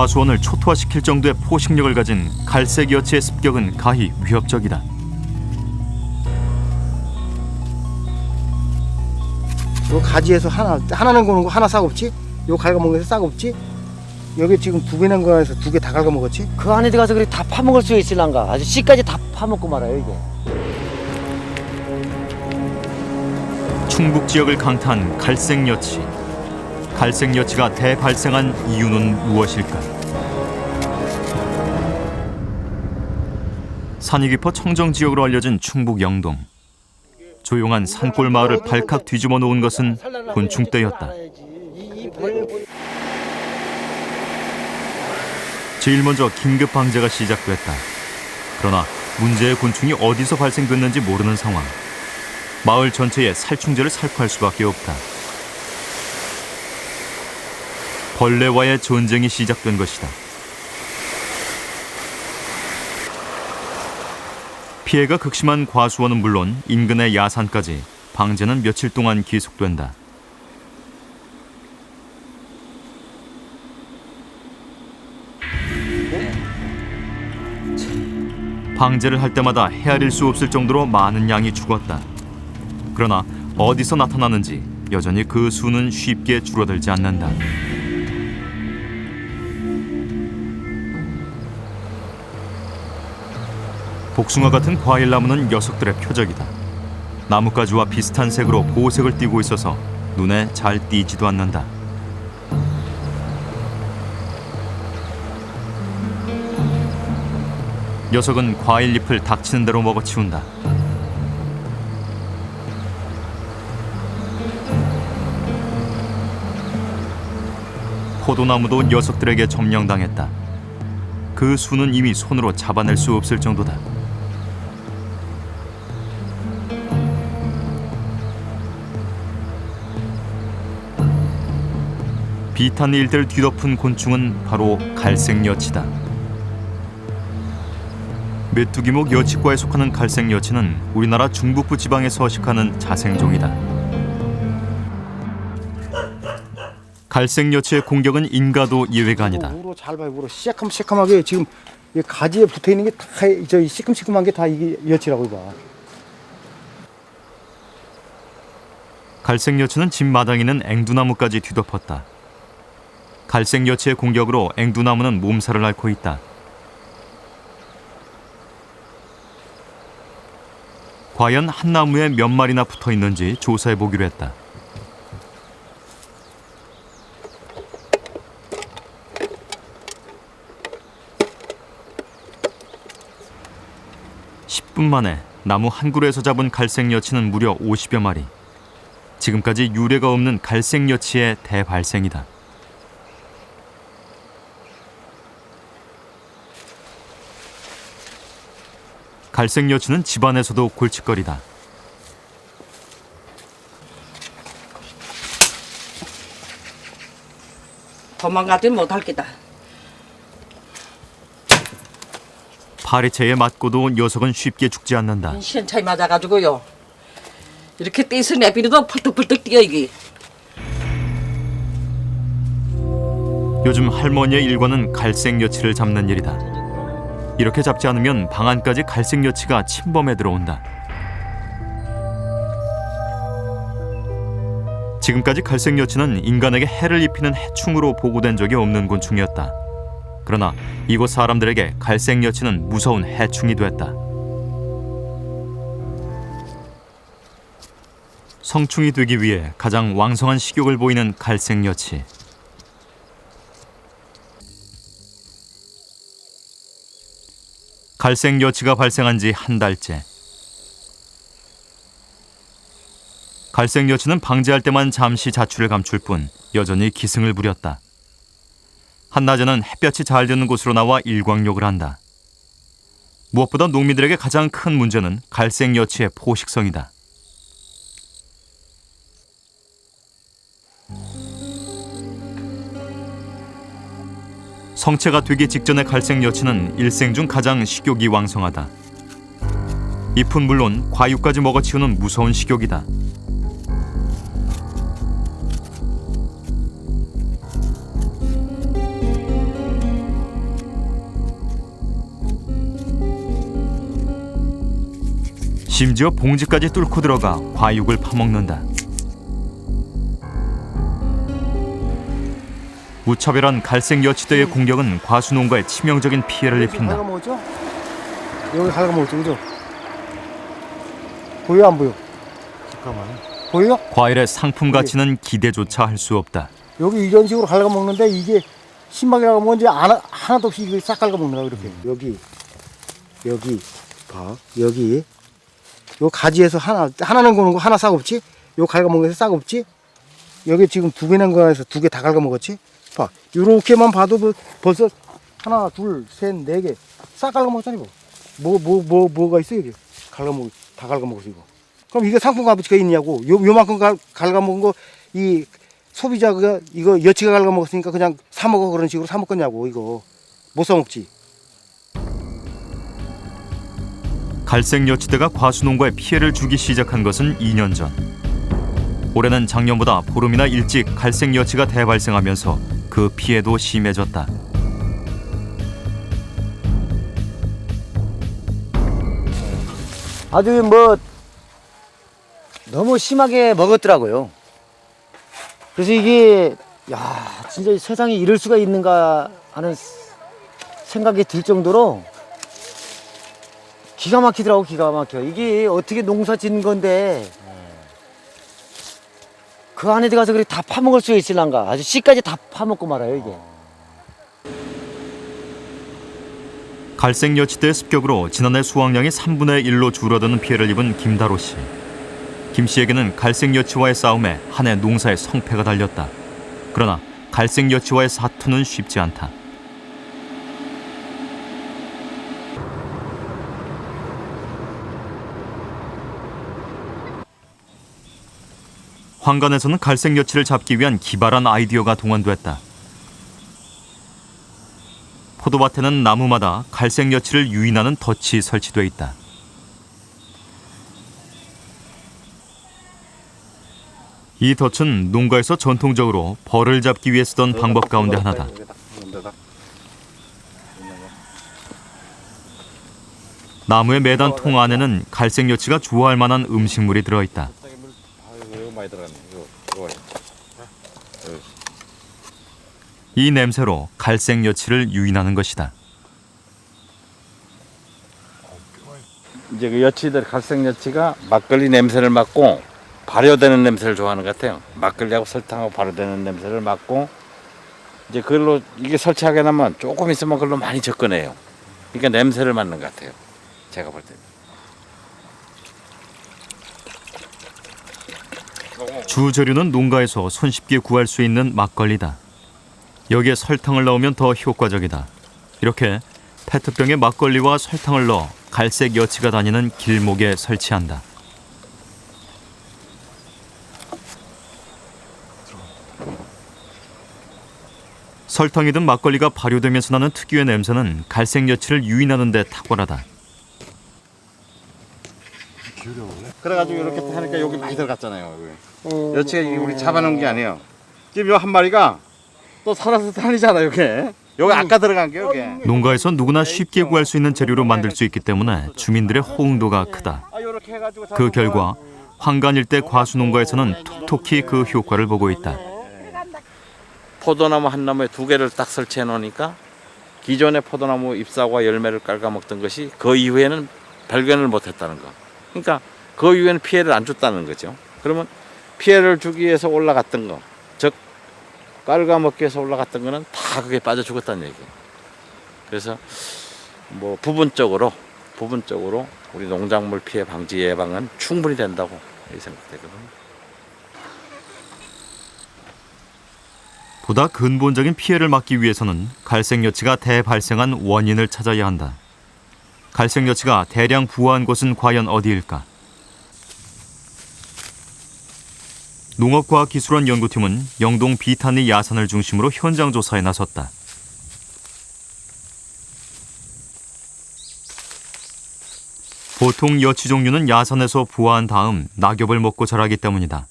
과수원을 초토화시킬 정도의 포식력을 가진 갈색 여치의 습격은 가히 위협적이다. 요 가지에서 하나 하나는 거는 거 하나 싹 없지? 요 갉아먹은 거에서 싹 없지? 여기 지금 두개낸 거에서 두 개 다 갉아먹었지? 그 안에 들어가서 그래 다 파먹을 수 있을란가 아주 씨까지 다 파먹고 말아요 이게 충북 지역을 강타한 갈색 여치. 갈색 여치가 대발생한 이유는 무엇일까? 산이 깊어 청정 지역으로 알려진 충북 영동. 조용한 산골 마을을 발칵 뒤집어 놓은 것은 곤충 떼였다. 제일 먼저 긴급 방제가 시작됐다. 그러나 문제의 곤충이 어디서 발생됐는지 모르는 상황. 마을 전체에 살충제를 살포할 수밖에 없다. 벌레와의 전쟁이 시작된 것이다. 피해가 극심한 과수원은 물론 인근의 야산까지 방제는 며칠 동안 계속된다. 방제를 할 때마다 헤아릴 수 없을 정도로 많은 양이 죽었다. 그러나 어디서 나타나는지 여전히 그 수는 쉽게 줄어들지 않는다. 복숭아 같은 과일 나무는 녀석들의 표적이다. 나뭇가지와 비슷한 색으로 보색을 띠고 있어서 눈에 잘 띄지도 않는다. 녀석은 과일 잎을 닥치는 대로 먹어치운다. 포도나무도 녀석들에게 점령당했다. 그 수는 이미 손으로 잡아낼 수 없을 정도다. 비탄 일들 뒤덮은 곤충은 바로 갈색 여치다. 메뚜기목 여치과에 속하는 갈색 여치는 우리나라 중북부 지방에 서식하는 자생종이다. 갈색 여치의 공격은 인가도 예외가 아니다. 우로 잘 봐요. 우로 시커먼시커먼하게 지금 이 가지에 붙어 있는 게다저 시큼시큼한 게 다 이게 여치라고 이봐. 갈색 여치는 집 마당에 있는 앵두나무까지 뒤덮었다. 갈색 여치의 공격으로 앵두나무는 몸살을 앓고 있다. 과연 한 나무에 몇 마리나 붙어 있는지 조사해 보기로 했다. (10분) 만에 나무 한 그루에서 잡은 갈색 여치는 무려 (50여) 마리. 지금까지 유례가 없는 갈색 여치의 대발생이다. 갈색 여치는 집안에서도 골칫거리다. 도망가지 못할 기다. 파리채에 맞고도 녀석은 쉽게 죽지 않는다. 시원차이 맞아가지고요. 이렇게 떼서 내비려도 펄떡펄떡 뛰어 이게. 요즘 할머니의 일과는 갈색 여치를 잡는 일이다. 이렇게 잡지 않으면 방 안까지 갈색 여치가 침범해 들어온다. 지금까지 갈색 여치는 인간에게 해를 입히는 해충으로 보고된 적이 없는 곤충이었다. 그러나 이곳 사람들에게 갈색 여치는 무서운 해충이 됐다. 성충이 되기 위해 가장 왕성한 식욕을 보이는 갈색 여치. 갈색 여치가 발생한 지 한 달째. 갈색 여치는 방제할 때만 잠시 자취를 감출 뿐 여전히 기승을 부렸다. 한낮에는 햇볕이 잘 드는 곳으로 나와 일광욕을 한다. 무엇보다 농민들에게 가장 큰 문제는 갈색 여치의 포식성이다. 성체가 되기 직전의 갈색 여친은 일생 중 가장 식욕이 왕성하다. 잎은 물론 과육까지 먹어치우는 무서운 식욕이다. 심지어 봉지까지 뚫고 들어가 과육을 파먹는다. 무차별한 갈색 여치대의 공격은 과수 농가에 치명적인 피해를 입힌다. 갉아먹었죠? 여기 갉아먹었죠, 그죠? 보여 안 보여? 잠깐만. 보여? 과일의 상품 가치는 기대조차 할 수 없다. 여기 이런 식으로 갉아먹는데 이게 신박이 갉아먹은 이제 하나, 하나도 없이 이거 싹 갉아먹는다 이렇게 여기 여기 봐 여기 요 가지에서 하나 하나는 거는 거 하나 싹 없지 요 갉아먹은 게싹 없지 여기 지금 두개낸 거에서 두 개다 갉아먹었지 봐. 요렇게만 봐도 뭐 벌써 하나 둘 셋 네 개싹 갉아먹었잖아 이거. 뭐 뭐 뭐 뭐, 가 있어 여기 갉아먹 다 갉아먹었어 이거. 그럼 이게 상품 값어치가 있냐고. 요 요만큼 갈- 갉아먹은 거 이 소비자가 이거 여치가 갉아먹었으니까 그냥 사 먹어 그런 식으로 사 먹겠냐고 이거. 못 사 먹지. 갈색 여치대가 과수농가에 피해를 주기 시작한 것은 2년 전. 올해는 작년보다 보름이나 일찍 갈색 여치가 대발생하면서 그 피해도 심해졌다. 아주 뭐 너무 심하게 먹었더라고요. 그래서 이게 야 진짜 세상에 이럴 수가 있는가 하는 생각이 들 정도로 기가 막히더라고 기가 막혀. 이게 어떻게 농사 짓는 건데 그 안에 들어가서 그렇게 다 파먹을 수 있을란가 아주 씨까지 다 파먹고 말아요 이게. 갈색 여치대의 습격으로 지난해 수확량이 3분의 1로 줄어드는 피해를 입은 김다로 씨. 김 씨에게는 갈색 여치와의 싸움에 한 해 농사의 성패가 달렸다. 그러나 갈색 여치와의 사투는 쉽지 않다. 황간에서는 갈색 여치를 잡기 위한 기발한 아이디어가 동원됐다. 포도밭에는 나무마다 갈색 여치를 유인하는 덫이 설치돼 있다. 이 덫은 농가에서 전통적으로 벌을 잡기 위해 쓰던 방법 가운데 하나다. 나무의 매단 통 안에는 갈색 여치가 좋아할 만한 음식물이 들어 있다. 이거 많이 들어갔네. 이거 이거. 이 냄새로 갈색 여치를 유인하는 것이다. 이제 그 여치들 갈색 여치가 막걸리 냄새를 맡고 발효되는 냄새를 좋아하는 것 같아요. 막걸리하고 설탕하고 발효되는 냄새를 맡고 이제 그걸로 이게 설치하게 되면 조금 있으면 그걸로 많이 접근해요. 그러니까 냄새를 맡는 것 같아요. 제가 볼 때는. 주 재료는 농가에서 손쉽게 구할 수 있는 막걸리다. 여기에 설탕을 넣으면 더 효과적이다. 이렇게 페트병에 막걸리와 설탕을 넣어 갈색 여치가 다니는 길목에 설치한다. 설탕이 든 막걸리가 발효되면서 나는 특유의 냄새는 갈색 여치를 유인하는 데 탁월하다. 그래가지고 이렇게 하니까 여기 많이 들어갔잖아요. 여기. 여치가 이게 우리 잡아놓은 게 아니에요. 지금 요 한 마리가 또 살아서 다니잖아 여기. 여기 아까 들어간 게 여기. 농가에서 누구나 쉽게 구할 수 있는 재료로 만들 수 있기 때문에 주민들의 호응도가 크다. 아, 요렇게 해가지고 그 결과 황간 일대 과수 농가에서는 톡톡히 그 효과를 보고 있다. 포도나무 한 나무에 두 개를 딱 설치해 놓으니까 기존의 포도나무 잎사과 열매를 깔아먹던 것이 그 이후에는 발견을 못했다는 거. 그러니까 그 이후에는 피해를 안 줬다는 거죠. 그러면 피해를 주기 위해서 올라갔던 거, 즉 깔아먹기 위해서 올라갔던 거는 다 그게 빠져 죽었다는 얘기예요. 그래서 뭐 부분적으로 부분적으로 우리 농작물 피해 방지 예방은 충분히 된다고 생각되거든요. 보다 근본적인 피해를 막기 위해서는 갈색 여치가 대발생한 원인을 찾아야 한다. 갈색 여치가 대량 부화한 곳은 과연 어디일까? 농업과학기술원 연구팀은 영동 비탄리 야산을 중심으로 현장 조사에 나섰다. 보통 여치 종류는 야산에서 부화한 다음 낙엽을 먹고 자라기 때문이다.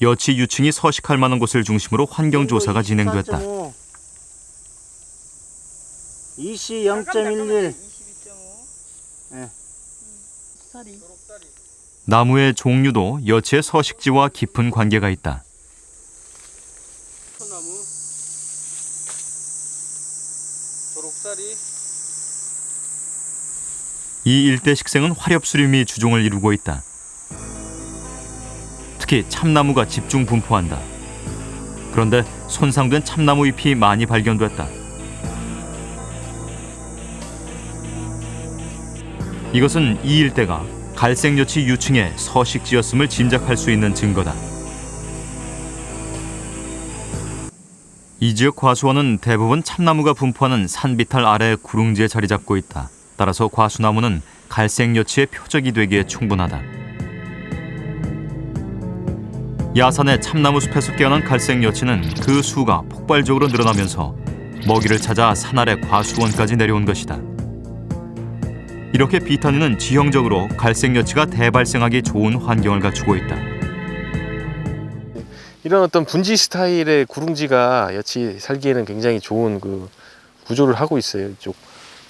여치 유충이 서식할 만한 곳을 중심으로 환경 조사가 진행됐다. 20 0.11 나무의 종류도 여치의 서식지와 깊은 관계가 있다. 이 일대 식생은 화렵수림이 주종을 이루고 있다. 특히 참나무가 집중 분포한다. 그런데 손상된 참나무 잎이 많이 발견됐다. 이것은 이 일대가 갈색여치 유층의 서식지였음을 짐작할 수 있는 증거다. 이 지역 과수원은 대부분 참나무가 분포하는 산비탈 아래 구릉지에 자리 잡고 있다. 따라서 과수나무는 갈색여치의 표적이 되기에 충분하다. 야산의 참나무 숲에서 깨어난 갈색여치는 그 수가 폭발적으로 늘어나면서 먹이를 찾아 산 아래 과수원까지 내려온 것이다. 이렇게 비타민은 지형적으로 갈색 여치가 대발생하기 좋은 환경을 갖추고 있다. 이런 어떤 분지 스타일의 구릉지가 여치 살기에는 굉장히 좋은 그 구조를 하고 있어요. 이쪽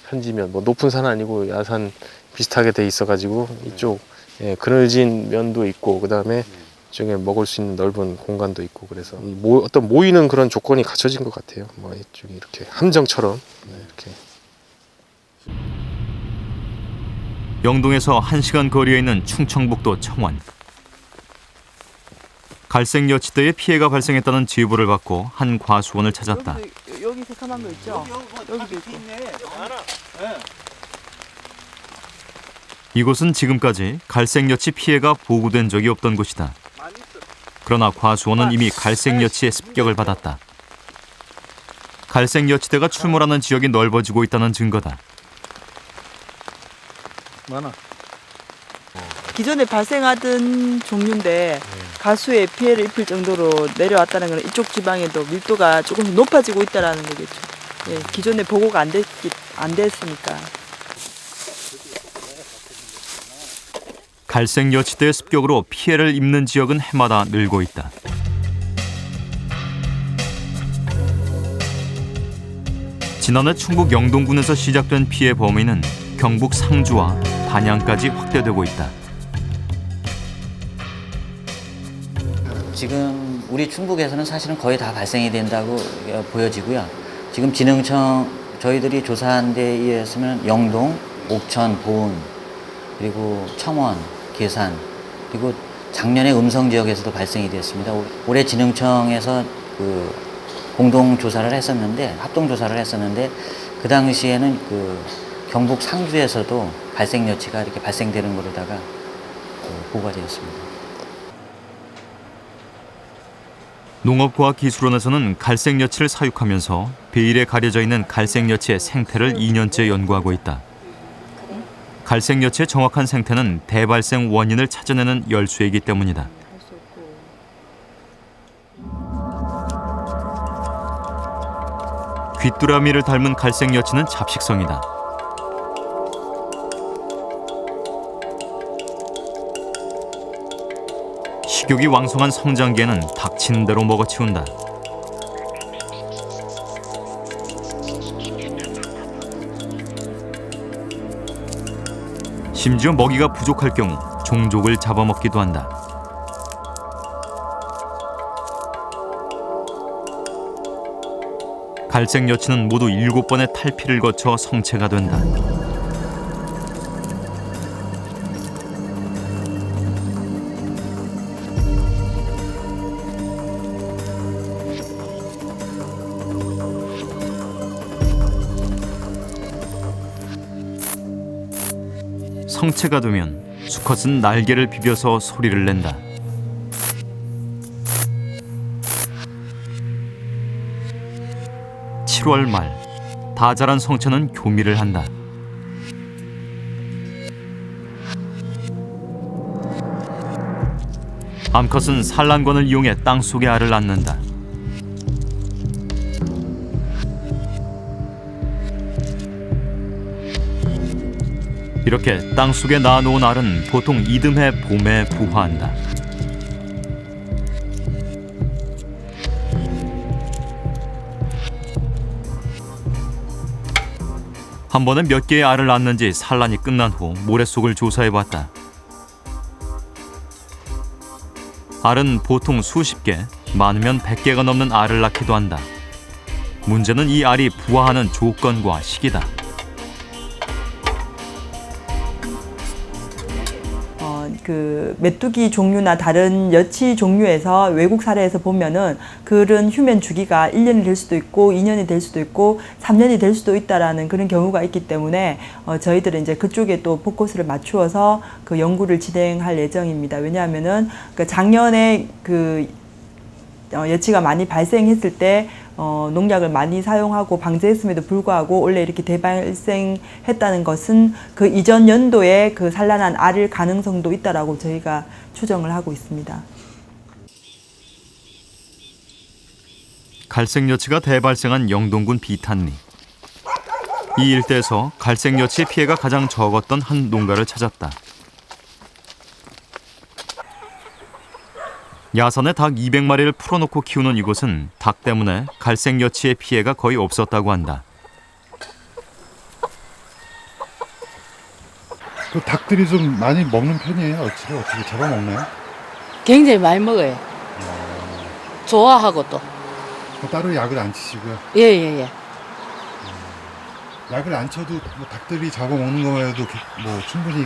편지면 뭐 높은 산 아니고 야산 비슷하게 돼 있어가지고 이쪽 예, 그늘진 면도 있고 그 다음에 이쪽에 먹을 수 있는 넓은 공간도 있고 그래서 이 모, 어떤 모이는 그런 조건이 갖춰진 것 같아요. 뭐 이쪽이 이렇게 함정처럼 네, 이렇게 영동에서 1시간 거리에 있는 충청북도 청원. 갈색 여치대에 피해가 발생했다는 제보를 받고 한 과수원을 찾았다. 여기 새카만 거 있죠? 여기 도 있고. 이곳은 지금까지 갈색 여치 피해가 보고된 적이 없던 곳이다. 그러나 과수원은 이미 갈색 여치의 습격을 받았다. 갈색 여치대가 출몰하는 지역이 넓어지고 있다는 증거다. 많아. 기존에 발생하던 종류인데 가수에 피해를 입힐 정도로 내려왔다는 건 이쪽 지방에도 밀도가 조금 높아지고 있다라는 거겠죠. 예, 기존에 보고가 안 됐기 안 됐으니까. 갈색 여치대의 습격으로 피해를 입는 지역은 해마다 늘고 있다. 지난해 충북 영동군에서 시작된 피해 범위는 경북 상주와 단양까지 확대되고 있다. 지금 우리 충북에서는 사실은 거의 다 발생이 된다고 어, 보여지고요. 지금 진흥청 저희들이 조사한 데에 의해서는 영동, 옥천, 보은 그리고 청원, 계산 그리고 작년에 음성 지역에서도 발생이. 올- 올해 진흥청에서 그 공동 조사를 했었는데 합동 조사를 했었는데 그 당시에는 그 경북 상주에서도 발생 여치가 이렇게 발생되는 거로다가 그 보고가 되었습니다. 농업과학기술원에서는 갈색 여치를 사육하면서 베일에 가려져 있는 갈색 여치의 생태를 2년째 연구하고 있다. 갈색 여치의 정확한 생태는 대발생 원인을 찾아내는 열쇠이기 때문이다. 귀뚜라미를 닮은 갈색 여치는 잡식성이다. 식욕이 왕성한 성장기에는 닥치는 대로 먹어치운다. 심지어 먹이가 부족할 경우 종족을 잡아먹기도 한다. 갈색 여치는 모두 일곱 번의 탈피를 거쳐 성체가 된다. 성체가 되면 수컷은 날개를 비벼서 소리를 낸다. 칠월말 다 자란 성체는 교미를 한다. 암컷은 산란권을 이용해 땅 속에 알을 낳는다. 이렇게 땅 속에 낳아놓은 알은 보통 이듬해 봄에 부화한다. 한 번에 몇 개의 알을 낳는지 산란이 끝난 후 모래 속을 조사해봤다. 알은 보통 수십 개, 많으면 100개가 넘는 알을 낳기도 한다. 문제는 이 알이 부화하는 조건과 시기다. 그 메뚜기 종류나 다른 여치 종류에서 외국 사례에서 보면은 그런 휴면 주기가 1년이 될 수도 있고 2년이 될 수도 있고 3년이 될 수도 있다라는 그런 경우가 있기 때문에 어, 저희들은 이제 그쪽에 또 포커스를 맞추어서 그 연구를 진행할 예정입니다. 왜냐하면은 그 작년에 그 어, 여치가 많이 발생했을 때 어, 농약을 많이 사용하고 방제했음에도 불구하고 원래 이렇게 대발생했다는 것은 그 이전 연도에 그 산란한 알일 가능성도 있다라고 저희가 추정을 하고 있습니다. 갈색여치가 대발생한 영동군 비탄리. 이 일대에서 갈색여치의 피해가 가장 적었던 한 농가를 찾았다. 야산에 닭 200마리를 풀어놓고 키우는 이곳은 닭 때문에 갈색 여치의 피해가 거의 없었다고 한다. 그 닭들이 좀 많이 먹는 편이에요. 어찌를 어떻게 잡아먹나요? 굉장히 많이 먹어요. 좋아하고 또. 뭐 따로 약을 안 치시고요. 예, 예, 예. 약을 안 쳐도 뭐 닭들이 잡아먹는 거만 해도 그- 뭐 충분히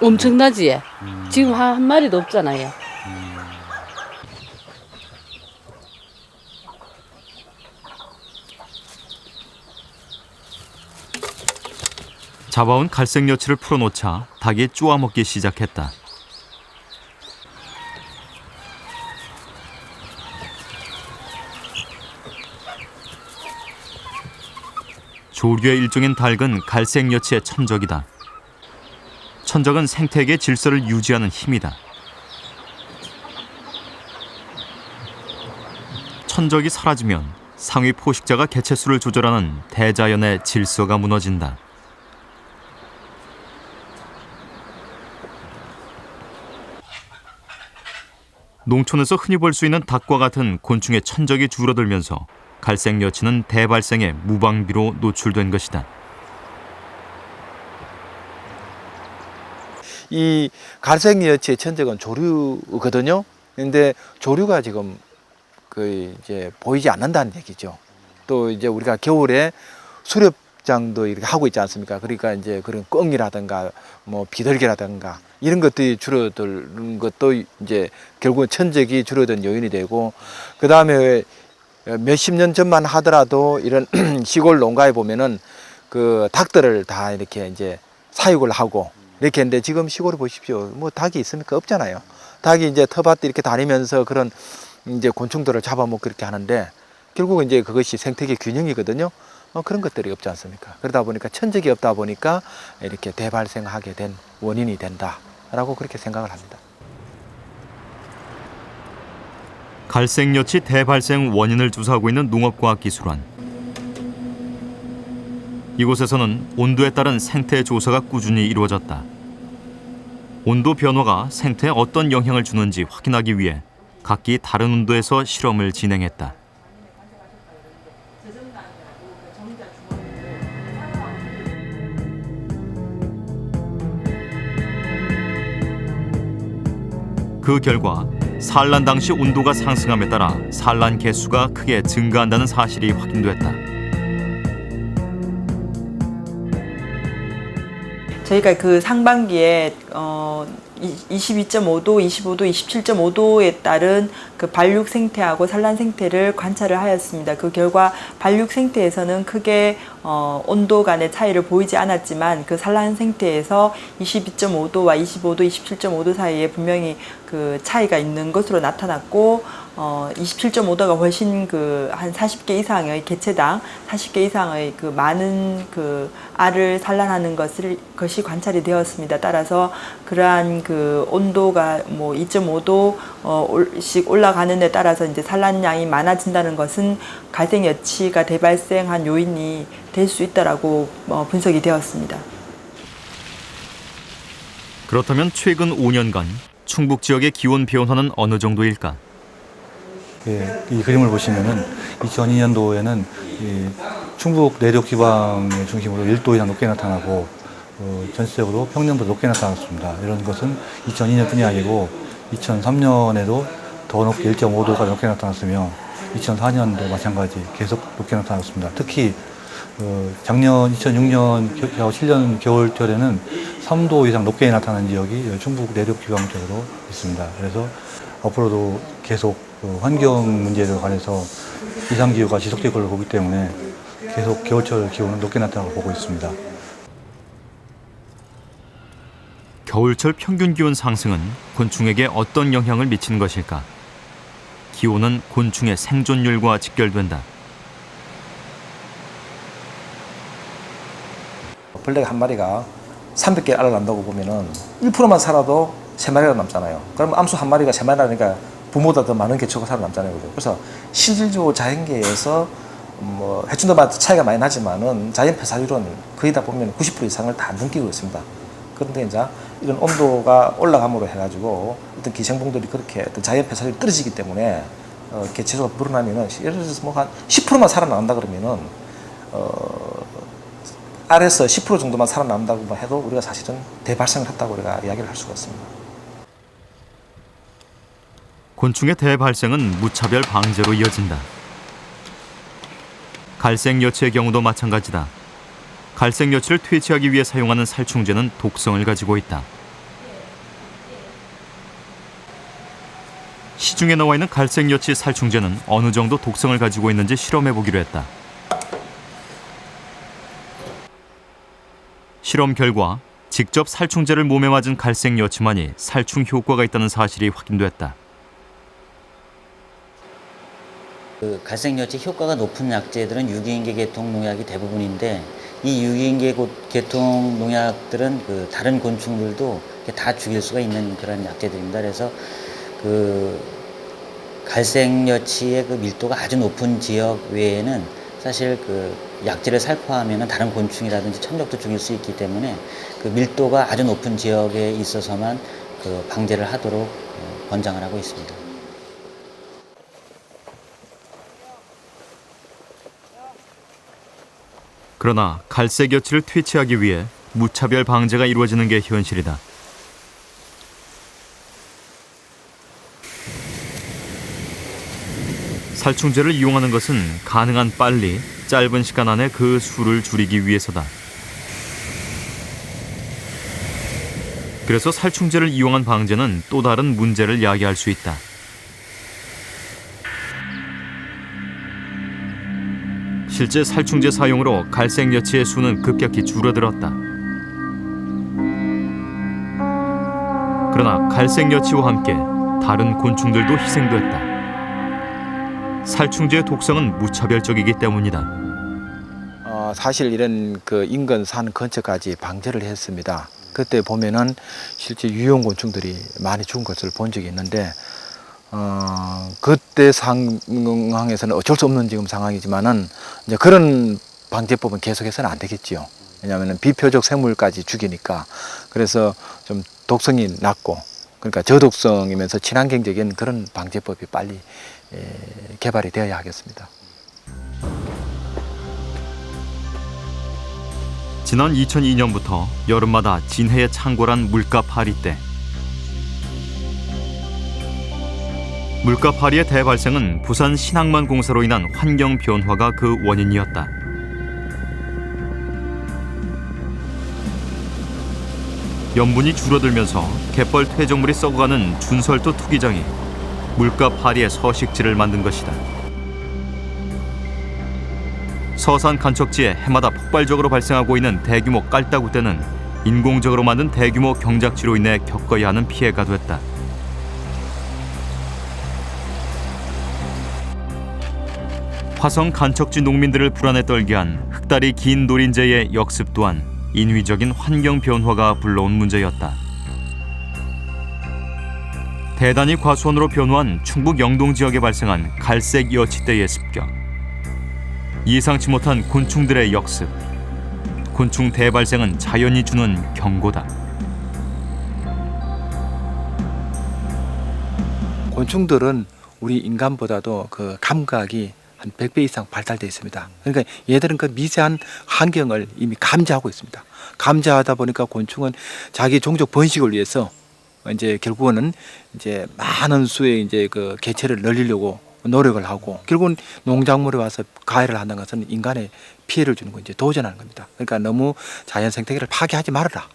엄청나지? 음, 지금 한, 한 마리도 없잖아요. 잡아온 갈색 여치를 풀어놓자 닭이 쪼아먹기 시작했다. 조류의 일종인 닭은 갈색 여치의 천적이다. 천적은 생태계의 질서를 유지하는 힘이다. 천적이 사라지면 상위 포식자가 개체수를 조절하는 대자연의 질서가 무너진다. 농촌에서 흔히 볼 수 있는 닭과 같은 곤충의 천적이 줄어들면서 갈색 여치는 대발생의 무방비로 노출된 것이다. 이 갈색 여치의 천적은 조류거든요. 근데 조류가 지금 그 이제 보이지 않는다는 얘기죠. 또 이제 우리가 겨울에 수렵 장도 이렇게 하고 있지 않습니까? 그러니까 이제 그런 꿩이라든가 뭐 비둘기라든가 이런 것들이 줄어드는 것도 이제 결국은 천적이 줄어든 요인이 되고 그 다음에 몇십 년 전만 하더라도 이런 시골 농가에 보면은 그 닭들을 다 이렇게 이제 사육을 하고 이렇게 했는데 지금 시골에 보십시오. 뭐 닭이 있습니까? 없잖아요. 닭이 이제 터밭 이렇게 다니면서 그런 이제 곤충들을 잡아먹고 그렇게 하는데 결국은 이제 그것이 생태계 균형이거든요. 어, 그런 것들이 없지 않습니까? 그러다 보니까 천적이 없다 보니까 이렇게 대발생하게 된 원인이 된다라고 그렇게 생각을 합니다. 갈색 여치 대발생 원인을 조사하고 있는 농업과학기술원. 이곳에서는 온도에 따른 생태 조사가 꾸준히 이루어졌다. 온도 변화가 생태에 어떤 영향을 주는지 확인하기 위해 각기 다른 온도에서 실험을 진행했다. 그 결과 산란 당시 온도가 상승함에 따라 산란 개수가 크게 증가한다는 사실이 확인됐다. 저희가 그 상반기에 어 22.5도, 25도, 27.5도에 따른 그 발육 생태하고 산란 생태를 관찰을 하였습니다. 그 결과 발육 생태에서는 크게 어, 온도 간의 차이를 보이지 않았지만 그 산란 생태에서 22.5도와 25도, 27.5도 사이에 분명히 그 차이가 있는 것으로 나타났고 어, 27.5도가 훨씬 그 한 40개 이상의 개체당 40개 이상의 그 많은 그 알을 산란하는 것을 것이 관찰이 되었습니다. 따라서 그러한 그 온도가 뭐 2.5도 어씩 올라가는 데 따라서 이제 산란량이 많아진다는 것은 갈색 여치가 대발생한 요인이 될 수 있다라고 어, 분석이 되었습니다. 그렇다면 최근 5년간 충북 지역의 기온 변화는 어느 정도일까? 예, 이 그림을 보시면은 2002년도에는 이 충북 내륙 지방의 중심으로 1도 이상 높게 나타나고 어, 전체적으로 평년보다 높게 나타났습니다. 이런 것은 2002년뿐이 아니고 2003년에도 더 높게 1.5도가 높게 나타났으며 2004년도 마찬가지 계속 높게 나타났습니다. 특히 어, 작년 2006년, 7년 겨울철에는 3도 이상 높게 나타난 지역이 충북 내륙 지방 쪽으로 있습니다. 그래서 앞으로도 계속 그 환경 문제에 관해서 이상 기후가 지속될 걸로 보기 때문에 계속 겨울철 기온은 높게 나타나고 보고 있습니다. 겨울철 평균 기온 상승은 곤충에게 어떤 영향을 미치는 것일까? 기온은 곤충의 생존율과 직결된다. 벌레가 한 마리가 300개 알을 낳는다고 보면은 1%만 살아도 3마리가 남잖아요. 그럼 암수 한 마리가 3마리라니까 부모보다 더 많은 개체가 살아남잖아요. 그죠? 그래서 실질적으로 자연계에서 뭐 해충도마다 차이가 많이 나지만은 자연 폐사율은 거의 다 보면 90% 이상을 다 넘기고 있습니다. 그런데 이제 이런 온도가 올라감으로 해가지고 어떤 기생충들이 그렇게 어떤 자연 폐사율이 떨어지기 때문에 어, 개체수가 불어나면은 예를 들어서 뭐 한 10%만 살아난다 그러면은 어, 알에서 10% 정도만 살아남는다고 해도 우리가 사실은 대발생을 했다고 우리가 이야기를 할 수가 있습니다. 곤충의 대발생은 무차별 방제로 이어진다. 갈색 여치의 경우도 마찬가지다. 갈색 여치를 퇴치하기 위해 사용하는 살충제는 독성을 가지고 있다. 시중에 나와 있는 갈색 여치 살충제는 어느 정도 독성을 가지고 있는지 실험해 보기로 했다. 실험 결과 직접 살충제를 몸에 맞은 갈색 여치만이 살충 효과가 있다는 사실이 확인됐다. 그 갈색여치 효과가 높은 약제들은 유기인계 계통 농약이 대부분인데 이 유기인계 고- 계통 농약들은 그 다른 곤충들도 다 죽일 수가 있는 그런 약제들입니다. 그래서 그 갈색여치의 그 밀도가 아주 높은 지역 외에는 사실 그 약제를 살포하면은 다른 곤충이라든지 천적도 죽일 수 있기 때문에 그 밀도가 아주 높은 지역에 있어서만 그 방제를 하도록 어, 권장을 하고 있습니다. 그러나 갈색 여치를 퇴치하기 위해 무차별 방제가 이루어지는 게 현실이다. 살충제를 이용하는 것은 가능한 빨리 짧은 시간 안에 그 수를 줄이기 위해서다. 그래서 살충제를 이용한 방제는 또 다른 문제를 야기할 수 있다. 실제 살충제 사용으로 갈색 여치의 수는 급격히 줄어들었다. 그러나 갈색 여치와 함께 다른 곤충들도 희생됐다. 살충제의 독성은 무차별적이기 때문이다. 어, 사실 이런 그 인근 산 근처까지 방제를 했습니다. 그때 보면은 실제 유용 곤충들이 많이 죽은 것을 본 적이 있는데 어, 그때 상황에서는 어쩔 수 없는 지금 상황이지만은 이제 그런 방제법은 계속해서는 안 되겠지요. 왜냐하면 비표적 생물까지 죽이니까 그래서 좀 독성이 낮고 그러니까 저독성이면서 친환경적인 그런 방제법이 빨리 에, 개발이 되어야 하겠습니다. 지난 2002년부터 여름마다 진해에 창궐한 물가 파리 때 물가 파리의 대발생은 부산 신항만 공사로 인한 환경 변화가 그 원인이었다. 염분이 줄어들면서 갯벌 퇴적물이 썩어가는 준설도 투기장이 물가 파리의 서식지를 만든 것이다. 서산 간척지에 해마다 폭발적으로 발생하고 있는 대규모 깔따구떼는 인공적으로 만든 대규모 경작지로 인해 겪어야 하는 피해가 됐다. 화성 간척지 농민들을 불안에 떨게 한 흑다리 긴 노린재의 역습 또한 인위적인 환경 변화가 불러온 문제였다. 대단히 과수원으로 변화한 충북 영동 지역에 발생한 갈색 여치대의 습격. 예상치 못한 곤충들의 역습. 곤충 대발생은 자연이 주는 경고다. 곤충들은 우리 인간보다도 그 감각이 한 100배 이상 발달되어 있습니다. 그러니까 얘들은 그 미세한 환경을 이미 감지하고 있습니다. 감지하다 보니까 곤충은 자기 종족 번식을 위해서 이제 결국은 이제 많은 수의 이제 그 개체를 늘리려고 노력을 하고 결국은 농작물에 와서 가해를 하는 것은 인간의 피해를 주는 거 이제 도전하는 겁니다. 그러니까 너무 자연 생태계를 파괴하지 말아라.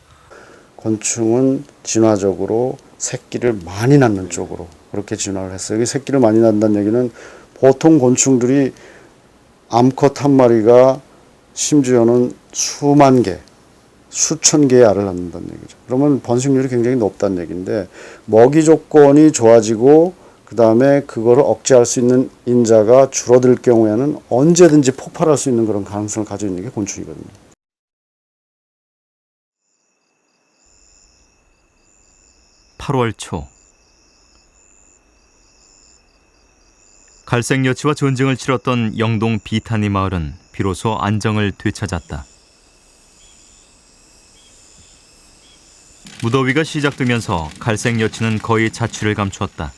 곤충은 진화적으로 새끼를 많이 낳는 쪽으로 그렇게 진화를 했어요. 이 새끼를 많이 낳는다는 얘기는 보통 곤충들이 암컷 한 마리가 심지어는 수만 개, 수천 개의 알을 낳는다는 얘기죠. 그러면 번식률이 굉장히 높다는 얘기인데 먹이 조건이 좋아지고 그 다음에 그거를 억제할 수 있는 인자가 줄어들 경우에는 언제든지 폭발할 수 있는 그런 가능성을 가지고 있는 게 곤충이거든요. 팔월 초 갈색 여치와 전쟁을 치렀던 영동 비타니 마을은 비로소 안정을 되찾았다. 무더위가 시작되면서 갈색 여치는 거의 자취를 감추었다.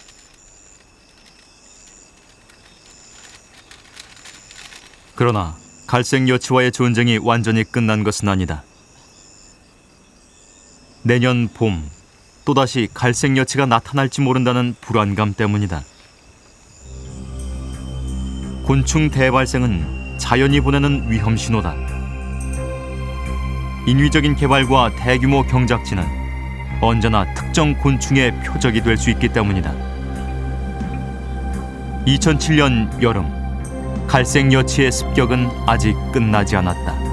그러나 갈색 여치와의 전쟁이 완전히 끝난 것은 아니다. 내년 봄 또다시 갈색 여치가 나타날지 모른다는 불안감 때문이다. 곤충 대발생은 자연이 보내는 위험 신호다. 인위적인 개발과 대규모 경작지는 언제나 특정 곤충의 표적이 될 수 있기 때문이다. 2007년 여름 갈색 여치의 습격은 아직 끝나지 않았다.